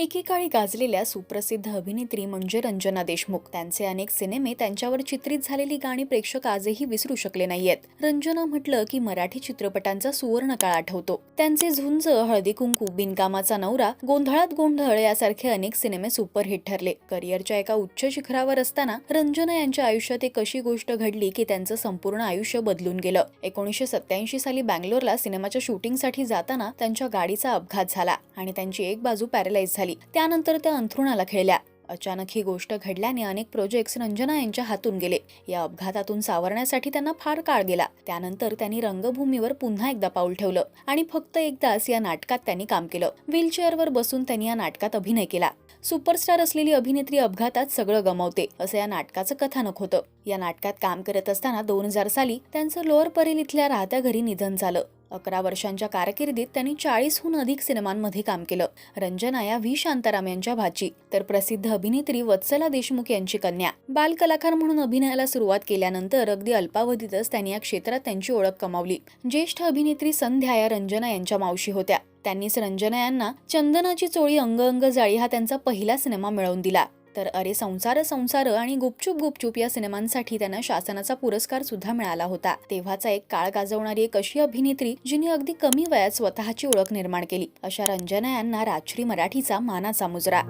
एकेकाळी गाजलेल्या सुप्रसिद्ध अभिनेत्री म्हणजे रंजना देशमुख. त्यांचे अनेक सिनेमे त्यांच्यावर चित्रित झालेली गाणी प्रेक्षक आजही विसरू शकले नाहीयेत. रंजना म्हटलं की मराठी चित्रपटांचा सुवर्ण काळ आठवतो. त्यांचे झुंज हळदी कुंकू बिनकामाचा नवरा गोंधळात गोंधळ यासारखे अनेक सिनेमे सुपरहिट ठरले. करिअरच्या एका उच्च शिखरावर असताना रंजना यांच्या आयुष्यात एक अशी गोष्ट घडली की त्यांचं संपूर्ण आयुष्य बदलून गेलं. एकोणीसशे सत्याऐंशी साली बँगलोरला सिनेमाच्या शूटिंगसाठी जाताना त्यांच्या गाडीचा अपघात झाला. आणि त्यांची एक बाजू पॅरलाइज झाली. त्यानंतर त्या अंथरुणाला खेळल्या. अचानक ही गोष्ट घडल्याने अनेक प्रोजेक्ट्स रंजना यांच्या हातून गेले. या अपघातातून सावरण्यासाठी त्यांना फार काळ गेला. त्यानंतर त्यांनी रंगभूमीवर पुन्हा एकदा पाऊल ठेवलं आणि फक्त एकदाच या नाटकात त्यांनी काम केलं. व्हीलचेअरवर बसून त्यांनी या नाटकात अभिनय केला. सुपरस्टार असलेली अभिनेत्री अपघातात सगळं गमावते. असं या नाटकाचं कथानक होतं. या नाटकात काम करत असताना दोन हजार साली त्यांचं लोअर परेल इथल्या राहत्या घरी निधन झालं. अकरा वर्षांच्या कारकिर्दीत त्यांनी चाळीसहून अधिक सिनेमांमध्ये काम केलं. रंजना या व्ही. शांताराम यांच्या भाची. तर प्रसिद्ध अभिनेत्री वत्सला देशमुख यांची कन्या. बालकलाकार म्हणून अभिनयाला सुरुवात केल्यानंतर अगदी अल्पावधीतच त्यांनी या क्षेत्रात त्यांची ओळख कमावली. ज्येष्ठ अभिनेत्री संध्या या रंजना यांच्या मावशी होत्या. त्यांनीच रंजना यांना चंदनाची चोळी अंग अंग जाळी हा त्यांचा पहिला सिनेमा मिळवून दिला. तर अरे संसार संसार आणि गुपचूप गुपचूप या सिनेमांसाठी त्यांना शासनाचा पुरस्कार सुद्धा मिळाला होता. तेव्हाचा एक काळ गाजवणारी एक अशी अभिनेत्री जिने अगदी कमी वयात स्वतःची ओळख निर्माण केली. अशा रंजना यांना राजश्री मराठीचा मानाचा मुजरा.